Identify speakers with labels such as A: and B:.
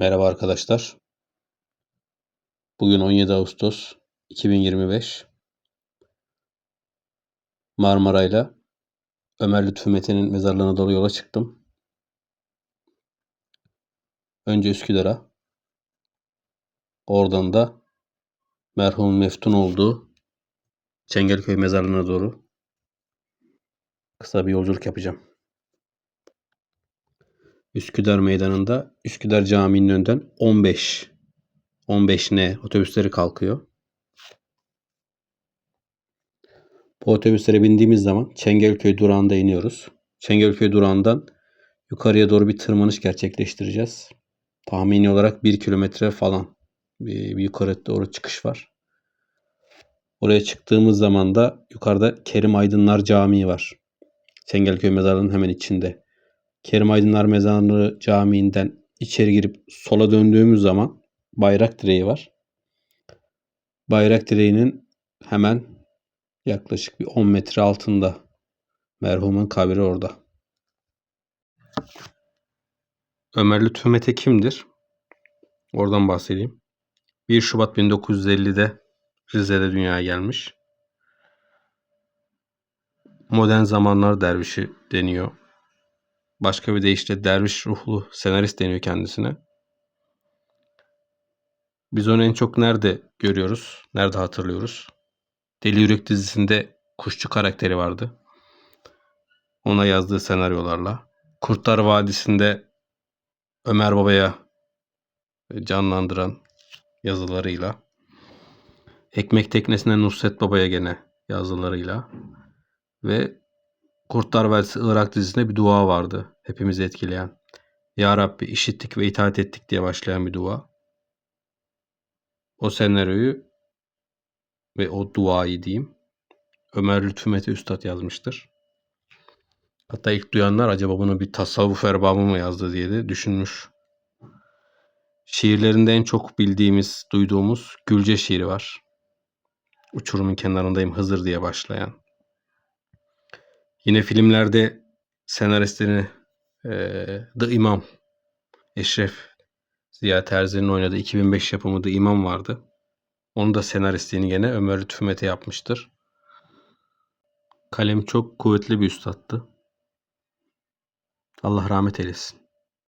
A: Merhaba arkadaşlar. Bugün 17 Ağustos 2025. Marmaray'la Ömer Lütfü Metin'in mezarlığına doğru yola çıktım. Önce Üsküdar'a. Oradan da merhum Meftun olduğu Çengelköy mezarlığına doğru kısa bir yolculuk yapacağım. Üsküdar Meydanı'nda Üsküdar Camii'nin önünden 15 15N otobüsleri kalkıyor. Bu otobüslere bindiğimiz zaman Çengelköy durağında iniyoruz. Çengelköy durağından yukarıya doğru bir tırmanış gerçekleştireceğiz. Tahmini olarak 1 kilometre falan bir, bir yukarı doğru çıkış var. Oraya çıktığımız zaman da yukarıda Kerim Aydınlar Camii var. Çengelköy mezarlığının hemen içinde. Kerim Aydınlar Mezarlığı Camii'nden içeri girip sola döndüğümüz zaman bayrak direği var. Bayrak direğinin hemen yaklaşık bir 10 metre altında merhumun kabri orada. Ömer Lütfü kimdir? Oradan bahsedeyim. 1 Şubat 1950'de Rize'de dünyaya gelmiş. Modern zamanlar dervişi deniyor. Başka bir deyişle derviş ruhlu senarist deniyor kendisine. Biz onu en çok nerede görüyoruz? Nerede hatırlıyoruz? Deli Yürek dizisinde kuşçu karakteri vardı. Ona yazdığı senaryolarla. Kurtlar Vadisi'nde Ömer Baba'ya canlandıran yazılarıyla. Ekmek Teknesi'nde Nusret Baba'ya gene yazılarıyla. Ve Kurtlar Vadisi Irak dizisinde bir dua vardı. Hepimizi etkileyen. Ya Rabbi işittik ve itaat ettik diye başlayan bir dua. O senaryoyu ve o duayı diyeyim Ömer Lütfü Mete Üstad yazmıştır. Hatta ilk duyanlar acaba bunu bir tasavvuf erbabı mı yazdı diye de düşünmüş. Şiirlerinde en çok bildiğimiz, duyduğumuz Gülce şiiri var. Uçurumun kenarındayım Hızır diye başlayan. Yine filmlerde senaristlerini e, The İmam, Eşref Ziya Terzi'nin oynadığı 2005 yapımı The İmam vardı. Onun da senaristliğini gene Ömer Lütfü Mete yapmıştır. Kalem çok kuvvetli bir üstattı. Allah rahmet eylesin.